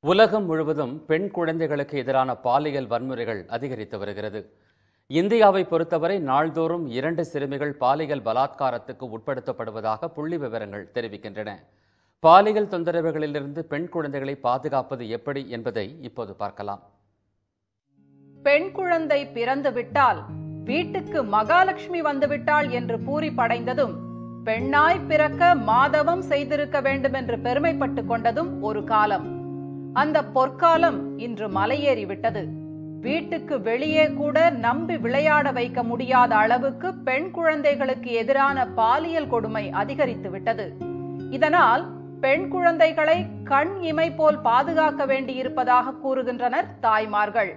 உலகம் முழுவதும் பெண் குழந்தைகளுக்கு எதிரான பாலியல் வன்முறைகள் அதிகரித்து வருகிறது. இந்தியாவை பொறுத்தவரை நாள்தோறும் இரண்டு சிறுமிகள் பாலியல் பலாத்காரத்துக்கு உட்படுத்தப்படுவதாக புள்ளி விவரங்கள் தெரிவிக்கின்றன. பாலியல் தொந்தரவுகளிலிருந்து பெண் குழந்தைகளை பாதுகாப்பது எப்படி என்பதை இப்போது பார்க்கலாம். பெண் குழந்தை பிறந்துவிட்டால் வீட்டுக்கு மகாலட்சுமி வந்துவிட்டாள் என்று பூரி படைந்ததும் பெண்ணாய் பிறக்க மாதவம் செய்திருக்க வேண்டும் என்று பெருமைப்பட்டுக் கொண்டதும் ஒரு காலம். அந்த பொற்காலம் இன்று மலையேறிவிட்டது. வீட்டுக்கு வெளியே கூட நம்பி விளையாட வைக்க முடியாத அளவுக்கு பெண் குழந்தைகளுக்கு எதிரான பாலியல் கொடுமை அதிகரித்து விட்டது. இதனால் பெண் குழந்தைகளை கண் இமை போல் பாதுகாக்க வேண்டியிருப்பதாக கூறுகின்றனர் தாய்மார்கள்.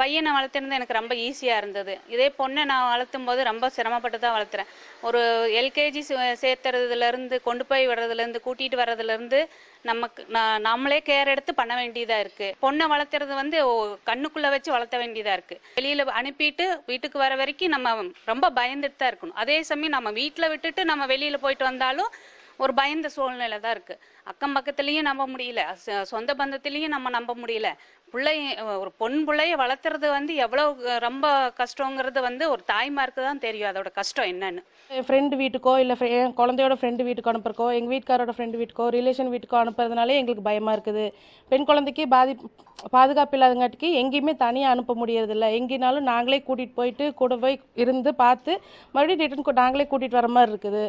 பையனை வளர்த்துறது எனக்கு ரொம்ப ஈஸியாக இருந்தது. இதே பொண்ணை நான் வளர்த்தும் போது ரொம்ப சிரமப்பட்டு தான் வளர்த்துறேன். ஒரு எல்கேஜி சேர்த்துறதுலேருந்து கொண்டு போய் விடுறதுலேருந்து கூட்டிகிட்டு வர்றதுலேருந்து நமக்கு நான் நம்மளே கேர் எடுத்து பண்ண வேண்டியதாக இருக்குது பொண்ணை வளர்த்துறது வந்து கண்ணுக்குள்ளே வச்சு வளர்த்த வேண்டியதாக இருக்குது வெளியில் அனுப்பிட்டு வீட்டுக்கு வர வரைக்கும் நம்ம ரொம்ப பயந்துட்டு தான் இருக்கணும். அதே சமயம் நம்ம வீட்டில் விட்டுட்டு நம்ம வெளியில் போயிட்டு வந்தாலும் ஒரு பயந்த சூழ்நிலை தான் இருக்கு. அக்கம் பக்கத்துலயும் நம்ப முடியல. சொந்த பந்தத்திலயும் நம்ம நம்ப முடியல. பிள்ளை ஒரு பொன் பிள்ளைய வளர்த்துறது வந்து எவ்வளவு ரொம்ப கஷ்டங்கிறது வந்து ஒரு தாய்மாருக்கு தான் தெரியும். அதோட கஷ்டம் என்னன்னு. என் ஃப்ரெண்டு வீட்டுக்கோ இல்லை என் குழந்தையோட ஃப்ரெண்டு வீட்டுக்கு அனுப்புறக்கோ எங்கள் வீட்டுக்காரோட ஃப்ரெண்டு வீட்டுக்கோ ரிலேஷன் வீட்டுக்கோ அனுப்புறதுனாலே எங்களுக்கு பயமாக இருக்குது. பெண் குழந்தைக்கு பாதி பாதுகாப்பு இல்லாதங்காட்டிக்கு எங்கேயுமே தனியாக அனுப்ப முடியறதில்ல. எங்கேனாலும் நாங்களே கூட்டிகிட்டு போயிட்டு கூட போய் இருந்து பார்த்து மறுபடியும் ரிட்டர்ன் நாங்களே கூட்டிகிட்டு வர மாதிரி இருக்குது.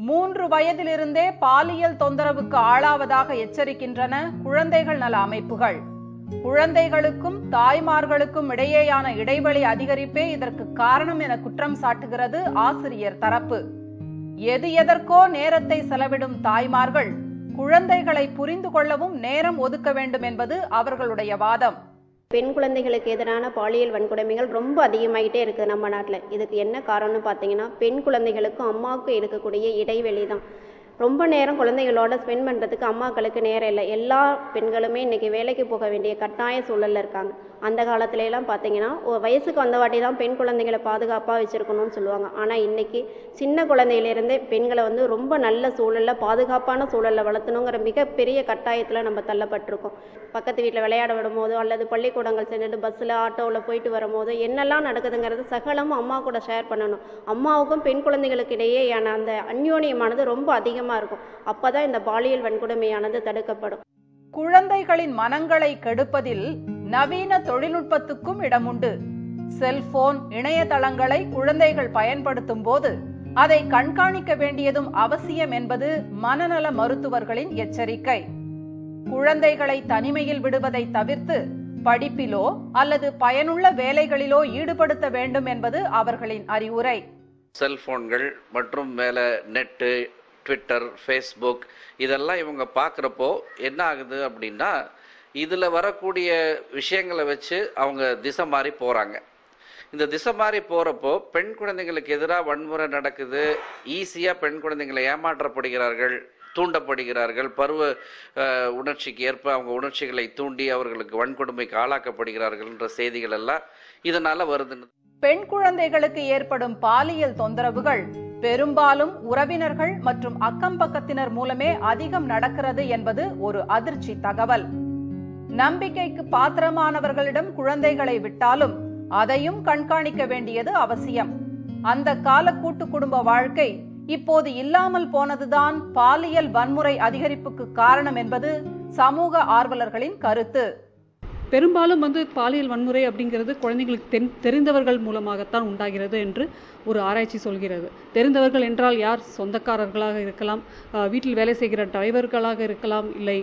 மூன்று வயதிலிருந்தே பாலியல் தொந்தரவுக்கு ஆளாவதாக எச்சரிக்கின்றன குழந்தைகள் நல அமைப்புகள். குழந்தைகளுக்கும் தாய்மார்களுக்கும் இடையேயான இடைவெளி அதிகரிப்பே இதற்கு காரணம் என குற்றம் சாட்டுகிறது ஆசிரியர் தரப்பு. எது எதற்கோ நேரத்தை செலவிடும் தாய்மார்கள் குழந்தைகளை புரிந்து கொள்ளவும் நேரம் ஒதுக்க வேண்டும் என்பது அவர்களுடைய வாதம். பெண் குழந்தைகளுக்கு எதிரான பாலியல் வன்கொடுமைகள் ரொம்ப அதிகமாகிட்டே இருக்குது நம்ம நாட்டில். இதுக்கு என்ன காரணம்னு பார்த்தீங்கன்னா பெண் குழந்தைகளுக்கும் அம்மாவுக்கும் இருக்கக்கூடிய இடைவெளி தான் ரொம்ப நேரம் குழந்தைகளோட ஸ்பெண்ட் பண்ணுறதுக்கு அம்மாக்களுக்கு நேரம் இல்லை. எல்லா பெண்களுமே இன்றைக்கி வேலைக்கு போக வேண்டிய கட்டாய சூழலில் இருக்காங்க. அந்த காலத்துலெல்லாம் பார்த்தீங்கன்னா வயசுக்கு வந்த வாட்டி தான் பெண் குழந்தைகளை பாதுகாப்பாக வச்சுருக்கணும்னு சொல்லுவாங்க. ஆனால் இன்றைக்கி சின்ன குழந்தையிலேருந்தே பெண்களை வந்து ரொம்ப நல்ல சூழலில் பாதுகாப்பான சூழலில் வளர்த்தணுங்கிற மிகப்பெரிய கட்டாயத்தில் நம்ம தள்ளப்பட்டிருக்கோம். பக்கத்து வீட்டில் விளையாட விடும்போதோ அல்லது பள்ளிக்கூடங்கள் சென்றுட்டு பஸ்ஸில் ஆட்டோவில் போயிட்டு வரும்போது என்னெல்லாம் நடக்குதுங்கிறது சகலமும் அம்மா கூட ஷேர் பண்ணணும். அம்மாவுக்கும் பெண் குழந்தைகளுக்கு இடையேயான அந்த அந்யோன்யமானது ரொம்ப அதிகமாக இருக்கும். அப்போ தான் இந்த பாலியல் வன்கொடுமையானது தடுக்கப்படும். குழந்தைகளின் மனங்களை கெடுப்பதில் நவீன தொழில்நுட்பத்துக்கும் இடமுண்டு. செல்போன் இணையதளங்களை குழந்தைகள் பயன்படுத்தும் போது அதை கண்காணிக்க வேண்டியதும் அவசியம் என்பது மனநல மருத்துவர்களின் எச்சரிக்கை. குழந்தைகளை தனிமையில் விடுவதை தவிர்த்து படிப்பிலோ அல்லது பயனுள்ள வேலைகளிலோ ஈடுபடுத்த வேண்டும் என்பது அவர்களின் அறிவுரை. செல்போன்கள் மற்றும் மேலே நெட்டு ட்விட்டர் ஃபேஸ்புக் இதெல்லாம் இவங்க பார்க்குறப்போ என்ன ஆகுது அப்படின்னா இதில் வரக்கூடிய விஷயங்களை வச்சு அவங்க திசை மாறி போகிறாங்க இந்த திசை மாறி போகிறப்போ பெண் குழந்தைங்களுக்கு எதிராக வன்முறை நடக்குது. ஈஸியாக பெண் குழந்தைங்களை ஏமாற்றப்படுகிறார்கள் தூண்டப்படுகிறார்கள். பருவ உணர்ச்சிக்கு ஏற்ப அவங்க உணர்ச்சிகளை தூண்டி அவர்களுக்கு வன்கொடுமைக்கு ஆளாக்கப்படுகிறார்கள்ன்ற செய்திகள் எல்லாம் இதனால் வருதுன்னு பெண் குழந்தைகளுக்கு ஏற்படும் பாலியல் தொந்தரவுகள் பெரும்பாலும் உறவினர்கள் மற்றும் அக்கம் பக்கத்தினர் மூலமே அதிகம் நடக்கிறது என்பது ஒரு அதிர்ச்சி தகவல். நம்பிக்கைக்கு பாத்திரமானவர்களிடம் குழந்தைகளை விட்டாலும் அதையும் கண்காணிக்க வேண்டியது அவசியம். அந்த கால கூட்டு குடும்ப வாழ்க்கை இப்போது இல்லாமல் போனதுதான் பாலியல் வன்முறை அதிகரிப்புக்கு காரணம் என்பது சமூக ஆர்வலர்களின் கருத்து. பெரும்பாலும் வந்து பாலியல் வன்முறை அப்படிங்கிறது குழந்தைங்களுக்கு தென் தெரிந்தவர்கள் மூலமாகத்தான் உண்டாகிறது என்று ஒரு ஆராய்ச்சி சொல்கிறது. தெரிந்தவர்கள் என்றால் யார்? சொந்தக்காரர்களாக இருக்கலாம் வீட்டில் வேலை செய்கிற டிரைவர்களாக இருக்கலாம் இல்லை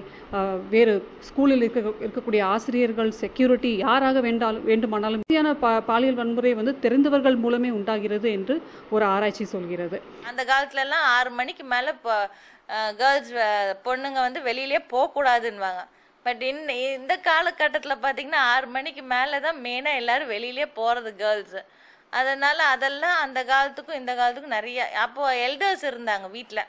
வேறு ஸ்கூலில் இருக்க இருக்கக்கூடிய ஆசிரியர்கள் செக்யூரிட்டி யாராக வேண்டாலும் வேண்டுமானாலும் இப்படியான பா பாலியல் வன்முறை வந்து தெரிந்தவர்கள் மூலமே உண்டாகிறது என்று ஒரு ஆராய்ச்சி சொல்கிறது. அந்த காலத்துலலாம் ஆறு மணிக்கு மேலே கேர்ள்ஸ் பொண்ணுங்க வந்து வெளியிலே போகக்கூடாதுன்னுவாங்க. பட் இன் இந்த காலகட்டத்தில் பார்த்தீங்கன்னா ஆறு மணிக்கு மேலே தான் மெயினாக எல்லாரும் வெளியிலே போகிறது கேர்ள்ஸு அதனால் அதெல்லாம் அந்த காலத்துக்கும் இந்த காலத்துக்கும் நிறைய அப்போ எல்டர்ஸ் இருந்தாங்க வீட்டில்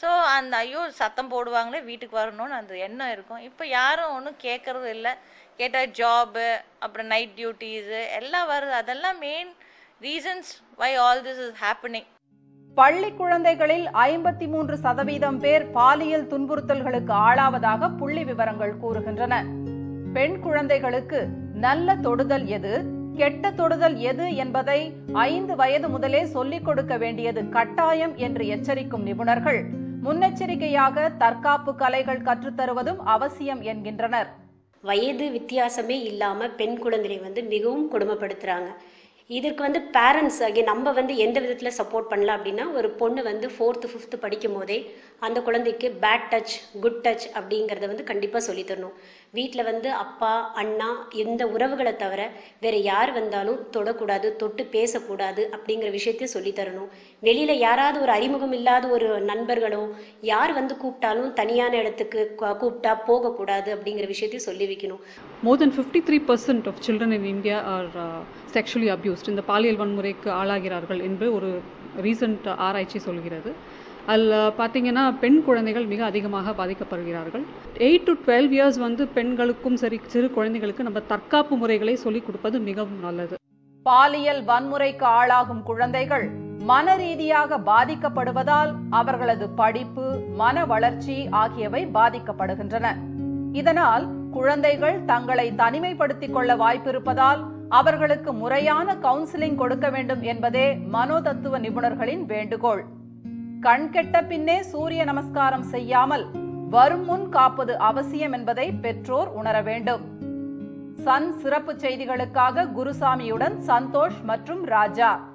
ஸோ அந்த ஐயோ சத்தம் போடுவாங்களே வீட்டுக்கு வரணும்னு அந்த எண்ணம் இருக்கும். இப்போ யாரும் ஒன்றும் கேட்கறது இல்லை. கேட்டால் ஜாபு அப்புறம் நைட் டியூட்டிஸு எல்லாம் வருது. அதெல்லாம் main reasons why all this is happening பள்ளி குழந்தைகளில் ஐம்பத்தி மூன்று சதவீதம் பேர் பாலியல் துன்புறுத்தல்களுக்கு ஆளாவதாக புள்ளி விவரங்கள் கூறுகின்றன. பெண் குழந்தைகளுக்கு நல்ல தொடுதல் எது கெட்ட தொடுதல் எது என்பதை ஐந்து வயது முதலே சொல்லிக் கொடுக்க வேண்டியது கட்டாயம் என்று எச்சரிக்கும் நிபுணர்கள். முன்னெச்சரிக்கையாக தற்காப்பு கலைகள் கற்றுத்தருவதும் அவசியம் என்கின்றனர். வயது வித்தியாசமே இல்லாம பெண் குழந்தைகளை வந்து மிகவும் கொடுமைப்படுத்துறாங்க. இதற்கு வந்து பேரண்ட்ஸ் ஆகிய நம்ம வந்து எந்த விதத்தில் சப்போர்ட் பண்ணலாம் அப்படின்னா ஒரு பொண்ணு வந்து ஃபோர்த்து ஃபிஃப்த்து படிக்கும் போதே அந்த குழந்தைக்கு பேட் டச் குட் டச் அப்படிங்கிறத வந்து கண்டிப்பாக சொல்லித் தரணும். வீட்டில் வந்து அப்பா அண்ணா எந்த உறவுகளை தவிர வேற யார் வந்தாலும் தொடக்கூடாது தொட்டு பேசக்கூடாது அப்படிங்கிற விஷயத்தையும் சொல்லித்தரணும் வெளியில் யாராவது ஒரு அறிமுகம் இல்லாத ஒரு நண்பர்களோ யார் வந்து கூப்பிட்டாலும் தனியான இடத்துக்கு கூப்பிட்டா போகக்கூடாது அப்படிங்கிற விஷயத்தையும் சொல்லி வைக்கணும். More than fifty three percent of children in India are sexually abused இந்த பாலியல் வன்முறைக்கு ஆளாகிறார்கள் என்று ஒரு ரீசன்ட் uh, ஆராய்ச்சி சொல்கிறது. அதில் பார்த்தீங்கன்னா பெண் குழந்தைகள் மிக அதிகமாக பாதிக்கப்படுகிறார்கள். எயிட் டு டுவெல் இயர்ஸ் வந்து பெண்களுக்கும் சரி சிறு குழந்தைகளுக்கு நம்ம தற்காப்பு முறைகளை சொல்லிக் கொடுப்பது மிகவும் நல்லது. பாலியல் வன்முறைக்கு ஆளாகும் குழந்தைகள் மன ரீதியாக பாதிக்கப்படுவதால் அவர்களது படிப்பு மன வளர்ச்சி ஆகியவை பாதிக்கப்படுகின்றன. இதனால் குழந்தைகள் தங்களை தனிமைப்படுத்திக் கொள்ள வாய்ப்பிருப்பதால் அவர்களுக்கு முறையான கவுன்சிலிங் கொடுக்க வேண்டும் என்பதே மனோதத்துவ நிபுணர்களின் வேண்டுகோள். கண் கெட்ட பின்னே சூரிய நமஸ்காரம் செய்யாமல் வரும் முன் காப்பது அவசியம் என்பதை பெற்றோர் உணர வேண்டும். சன் சிறப்பு செய்திகளுக்காக குருசாமியுடன் சந்தோஷ் மற்றும் ராஜா.